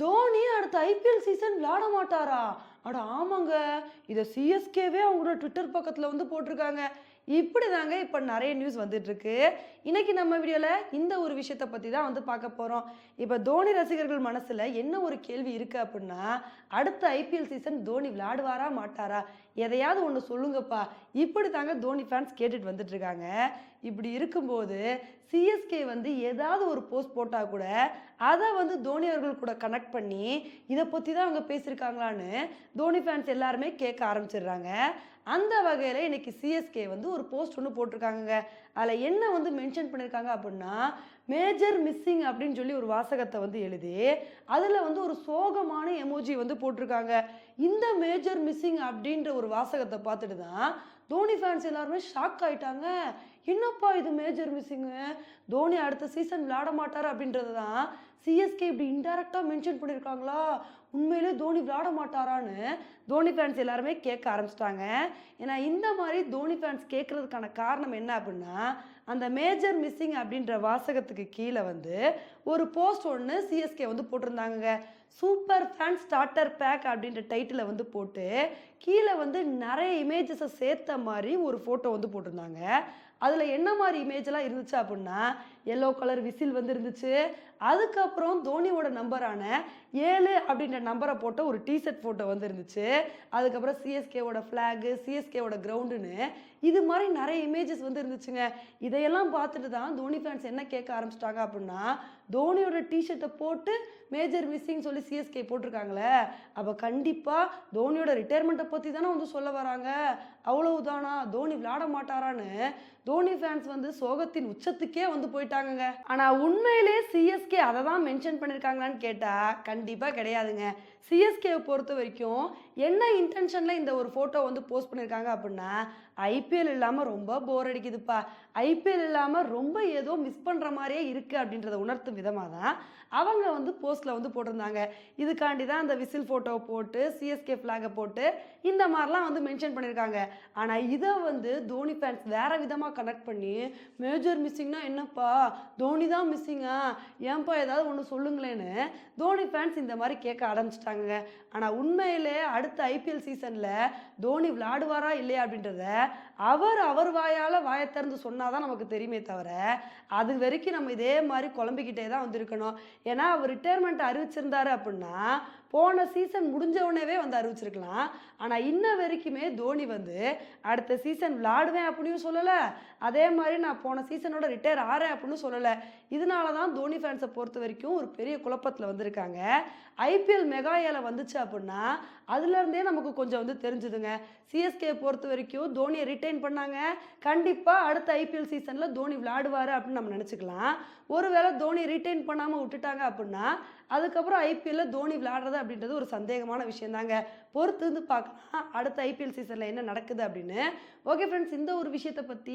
தோனி அடுத்த IPL season விளாட மாட்டாரா? அட ஆமாங்க. இதை சிஎஸ்கேவே அவங்களோட ட்விட்டர் பக்கத்தில் வந்து போட்டிருக்காங்க. இப்படி தாங்க இப்போ நிறைய நியூஸ் வந்துட்டுருக்கு. இன்றைக்கி இன்னைக்கு நம்ம வீடியோவில் இந்த ஒரு விஷயத்தை பற்றி தான் வந்து பார்க்க போகிறோம் இப்போ தோனி ரசிகர்கள் மனசில் என்ன ஒரு கேள்வி இருக்குது அப்படின்னா அடுத்த ஐபிஎல் சீசன் தோனி விளையாடுவாரா மாட்டாரா? எதையாவது ஒன்று சொல்லுங்கப்பா. இப்படி தாங்க தோனி ஃபேன்ஸ் கேட்டுட்டு வந்துட்டுருக்காங்க. இப்படி இருக்கும்போது சிஎஸ்கே வந்து ஏதாவது ஒரு போஸ்ட் போட்டால் கூட அதை வந்து தோனி அவர்கள் கூட கனெக்ட் பண்ணி இதை பற்றி தான் அவங்க பேசியிருக்காங்களான்னு தோனி ஃபேன்ஸ் எல்லாருமே கேட்க ஆரம்பிச்சிடுறாங்க. அந்த வகையில் இன்னைக்கு சிஎஸ்கே வந்து ஒரு போஸ்ட் ஒன்று போட்டிருக்காங்க அதில் என்ன வந்து மென்ஷன் பண்ணியிருக்காங்க அப்படின்னா மேஜர் மிஸ்ஸிங் அப்படின்னு சொல்லி ஒரு வாசகத்தை வந்து எழுதி அதில் வந்து ஒரு சோகமான எமோஜி வந்து போட்டிருக்காங்க. இந்த மேஜர் மிஸ்ஸிங் அப்படின்ற ஒரு வாசகத்தை பார்த்துட்டு தான் தோனி ஃபேன்ஸ் எல்லாருமே ஷாக் ஆயிட்டாங்க. என்னப்பா இது மேஜர் மிஸ்ஸிங்கு தோனி அடுத்த சீசன் விளையாட மாட்டார் அப்படின்றது தான் சிஎஸ்கே இப்படி இன்டெரக்டாக மென்ஷன் பண்ணியிருக்காங்களா உண்மையிலே தோனி விளையாட மாட்டாரான்னு தோனி ஃபேன்ஸ் எல்லாருமே கேட்க ஆரம்பிச்சிட்டாங்க. ஏன்னா இந்த மாதிரி தோனி ஃபேன்ஸ் கேட்குறதுக்கான காரணம் என்ன அப்படின்னா அந்த மேஜர் மிஸ்ஸிங் அப்படின்ற வாசகத்துக்கு கீழே வந்து ஒரு போஸ்ட் ஒன்று சிஎஸ்கே வந்து போட்டிருந்தாங்க சூப்பர் ஃபேன் ஸ்டார்டர் பேக் அப்படின்ற டைட்டிலை வந்து போட்டு கீழே வந்து நிறைய இமேஜஸை சேர்த்த மாதிரி ஒரு ஃபோட்டோ வந்து போட்டிருந்தாங்க. அதில் என்ன மாதிரி இமேஜெல்லாம் இருந்துச்சு அப்படின்னா எல்லோ கலர் விசில் வந்து இருந்துச்சு அதுக்கப்புறம் தோனியோட நம்பரான ஏழு அப்படின்ற நம்பரை போட்ட ஒரு டிஷர்ட் ஃபோட்டோ வந்து இருந்துச்சு அதுக்கப்புறம் சிஎஸ்கேவோட ஃப்ளாகு சிஎஸ்கேவோட கிரவுண்டுன்னு இது மாதிரி நிறைய இமேஜஸ் வந்து இருந்துச்சுங்க இதையெல்லாம் பார்த்துட்டு தான் தோனி ஃபேன்ஸ் என்ன கேட்க ஆரம்பிச்சிட்டாங்க அப்படின்னா தோனியோட டிஷர்ட்டை போட்டு மேஜர் மிஸ்ஸிங் சொல்லி சிஎஸ்கே போட்டிருக்காங்களே அப்போ கண்டிப்பாக தோனியோட ரிட்டையர்மெண்ட்டை பற்றி தானே வந்து சொல்ல வராங்க. அவ்வளவுதானா? தோனி விளையாட மாட்டாரான்னு தோனி ஃபேன்ஸ் வந்து சோகத்தின் உச்சத்துக்கே வந்து போயிட்டாங்கங்க. ஆனால் உண்மையிலே சிஎஸ்கே அதை தான் மென்ஷன் பண்ணியிருக்காங்களான்னு கேட்டால் கண்டிப்பாக கிடையாதுங்க. சிஎஸ்கேவை பொறுத்த வரைக்கும் என்ன இன்டென்ஷனில் இந்த ஒரு ஃபோட்டோ வந்து போஸ்ட் பண்ணியிருக்காங்க அப்படின்னா ஐபிஎல் இல்லாமல் ரொம்ப போர் அடிக்குதுப்பா. ஐபிஎல் இல்லாமல் ரொம்ப ஏதோ மிஸ் பண்ணுற மாதிரியே இருக்குது அப்படின்றத உணர்த்தும் விதமாக தான் அவங்க வந்து போஸ்ட்டில் வந்து போட்டிருந்தாங்க. இதுக்காண்டி தான் அந்த விசில் ஃபோட்டோவை போட்டு சிஎஸ்கே ஃப்ளாகை போட்டு இந்த மாதிரிலாம் வந்து மென்ஷன் பண்ணியிருக்காங்க ஆனால் இதை வந்து தோனி ஃபேன்ஸ் வேறு விதமாக கனெக்ட் பண்ணி மேஜர் மிஸ்ஸிங்னா என்னப்பா? தோனி தான் மிஸ்ஸிங்கா ஏன்பா ஏதாவது ஒன்று சொல்லுங்களேன்னு தோனி ஃபேன்ஸ் இந்த மாதிரி கேட்க ஆரம்பிச்சிட்டாங்க ஆனால் உண்மையிலே அடுத்த ஐபிஎல் சீசனில் தோனி விளையாடுவாரா இல்லையா அப்படின்றத அவர் அவர் வாயால் வாயை திறந்து சொன்னால் தான் நமக்கு தெரியுமே தவிர அது வரைக்கும் நம்ம இதே மாதிரி குழம்பிக்கிட்டே தான் வந்திருக்கணும். ஏன்னா அவர் ரிட்டையர்மெண்ட் அறிவிச்சிருந்தாரு அப்படின்னா போன சீசன் முடிஞ்ச உடனேவே வந்து அறிவிச்சிருக்கலாம். ஆனால் இன்ன வரைக்குமே தோனி வந்து அடுத்த சீசன் விளாடுவேன் அப்படின்னு சொல்லலை அதே மாதிரி நான் போன சீசனோட ரிட்டையர் ஆறேன் அப்படின்னு சொல்லலை. இதனால தான் தோனி ஃபேன்ஸை பொறுத்த வரைக்கும் ஒரு பெரிய குழப்பத்தில் வந்திருக்காங்க. ஐபிஎல் மெகா ஏல வந்துச்சு அப்படின்னா அதுலேருந்தே நமக்கு கொஞ்சம் வந்து தெரிஞ்சுதுங்க. சிஎஸ்கே பொறுத்த வரைக்கும் தோனியை ரிட்டைன் பண்ணாங்க. கண்டிப்பாக அடுத்த ஐபிஎல் சீசனில் தோனி விளையாடுவார் அப்படின்னு நம்ம நினச்சிக்கலாம். ஒருவேளை தோனி ரிட்டைன் பண்ணாமல் விட்டுட்டாங்க அப்படின்னா அதுக்கப்புறம் ஐபிஎல்ல தோனி விளையாடுறது அப்படின்றது ஒரு சந்தேகமான விஷயம் தாங்க பொறுத்து இருந்து பார்க்கலாம் அடுத்த ஐபிஎல் சீசனில் என்ன நடக்குது அப்படின்னு. ஓகே ஃப்ரெண்ட்ஸ் இந்த ஒரு விஷயத்தை பற்றி